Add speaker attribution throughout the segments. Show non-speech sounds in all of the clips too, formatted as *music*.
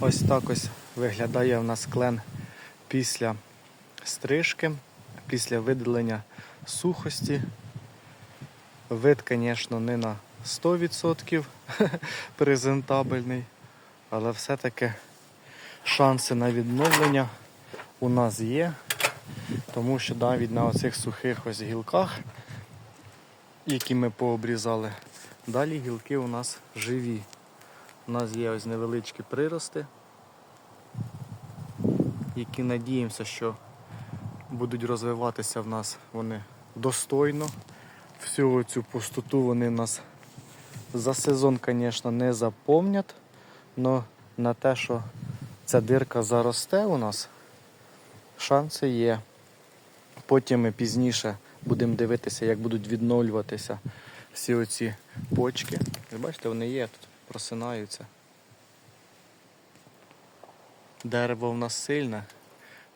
Speaker 1: Ось так ось виглядає в нас клен після стрижки, після видалення сухості. Вид, звісно, не на 100% *laughs* презентабельний, але все-таки шанси на відновлення у нас є, тому що навіть на оцих сухих ось гілках, які ми пообрізали, далі гілки у нас живі. У нас є ось невеличкі прирости, які надіємося, що будуть розвиватися в нас вони достойно. Всю цю пустоту вони нас за сезон, звісно, не заповнять, але на те, що ця дирка заросте у нас, шанси є. Потім ми пізніше будемо дивитися, як будуть відновлюватися всі оці почки. Бачите, вони є тут, просинаються. Дерево в нас сильне,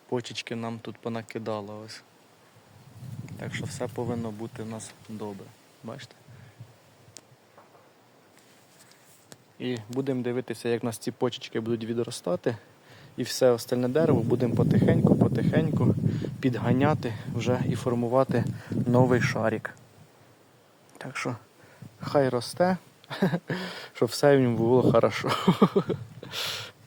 Speaker 1: почечки нам тут понакидало ось. Так що все повинно бути в нас добре. Бачите? І будемо дивитися, як у нас ці почечки будуть відростати. І все остальне дерево будемо потихеньку-потихеньку підганяти вже і формувати новий шарик. Так що хай росте, *laughs* щоб все в ньому було хорошо. *laughs*